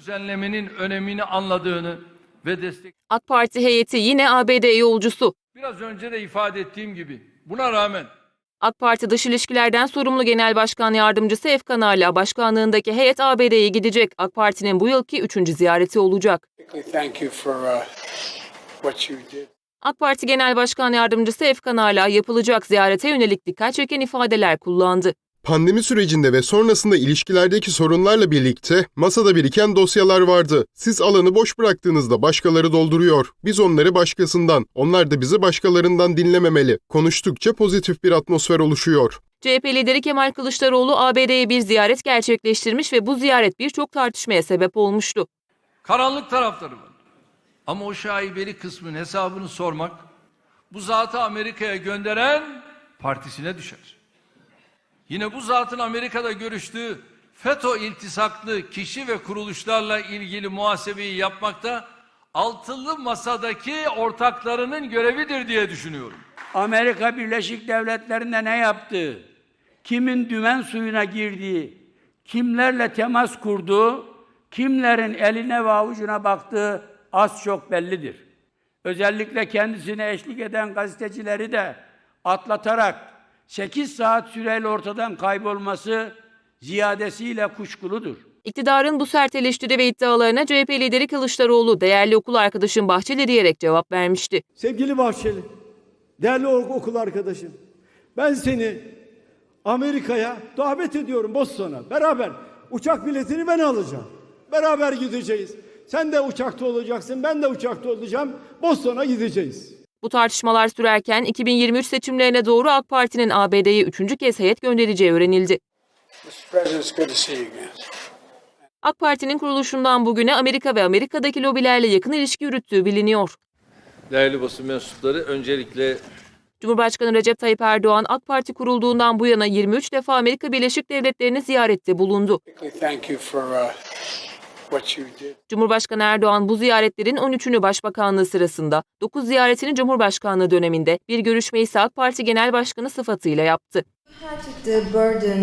düzenlemenin önemini anladığını ve destek AK Parti heyeti yine ABD yolcusu. biraz önce de ifade ettiğim gibi buna rağmen AK Parti Dış İlişkilerden sorumlu Genel Başkan Yardımcısı Efkan Ala başkanlığındaki heyet ABD'ye gidecek. AK Parti'nin bu yılki üçüncü ziyareti olacak. Particularly thank you for uh, what you did. AK Parti Genel Başkan Yardımcısı Efkan Ala yapılacak ziyarete yönelik dikkat çeken ifadeler kullandı. Pandemi sürecinde ve sonrasında ilişkilerdeki sorunlarla birlikte masada biriken dosyalar vardı. Siz alanı boş bıraktığınızda başkaları dolduruyor. Biz onları başkasından, onlar da bizi başkalarından dinlememeli. Konuştukça pozitif bir atmosfer oluşuyor. CHP lideri Kemal Kılıçdaroğlu ABD'ye bir ziyaret gerçekleştirmiş ve bu ziyaret birçok tartışmaya sebep olmuştu. karanlık tarafları var. Ama o şaibeli kısmın hesabını sormak bu zatı Amerika'ya gönderen partisine düşer. Yine bu zatın Amerika'da görüştüğü FETÖ iltisaklı kişi ve kuruluşlarla ilgili muhasebeyi yapmakta altılı masadaki ortaklarının görevidir diye düşünüyorum. Amerika Birleşik Devletleri'nde ne yaptığı, kimin dümen suyuna girdiği, kimlerle temas kurduğu, kimlerin eline ve avucuna baktığı az çok bellidir. Özellikle kendisine eşlik eden gazetecileri de atlatarak 8 saat süreyle ortadan kaybolması ziyadesiyle kuşkuludur. İktidarın bu sert eleştiri ve iddialarına CHP lideri Kılıçdaroğlu değerli okul arkadaşım Bahçeli diyerek cevap vermişti. Sevgili Bahçeli, değerli ok- okul arkadaşım, ben seni Amerika'ya davet ediyorum Boston'a. Beraber uçak biletini ben alacağım. Beraber gideceğiz. Sen de uçakta olacaksın, ben de uçakta olacağım. Boston'a gideceğiz. Bu tartışmalar sürerken 2023 seçimlerine doğru AK Parti'nin ABD'ye üçüncü kez heyet göndereceği öğrenildi. AK Parti'nin kuruluşundan bugüne Amerika ve Amerika'daki lobilerle yakın ilişki yürüttüğü biliniyor. Değerli basın mensupları öncelikle Cumhurbaşkanı Recep Tayyip Erdoğan AK Parti kurulduğundan bu yana 23 defa Amerika Birleşik Devletleri'ni ziyarette bulundu. Cumhurbaşkanı Erdoğan bu ziyaretlerin 13'ünü Başbakanlığı sırasında, 9 ziyaretini Cumhurbaşkanlığı döneminde, bir görüşmeyi ise AK Parti Genel Başkanı sıfatıyla yaptı.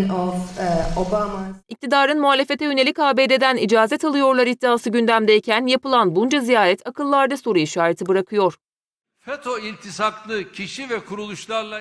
uh, İktidarın muhalefete yönelik ABD'den icazet alıyorlar iddiası gündemdeyken yapılan bunca ziyaret akıllarda soru işareti bırakıyor. FETÖ iltisaklı kişi ve kuruluşlarla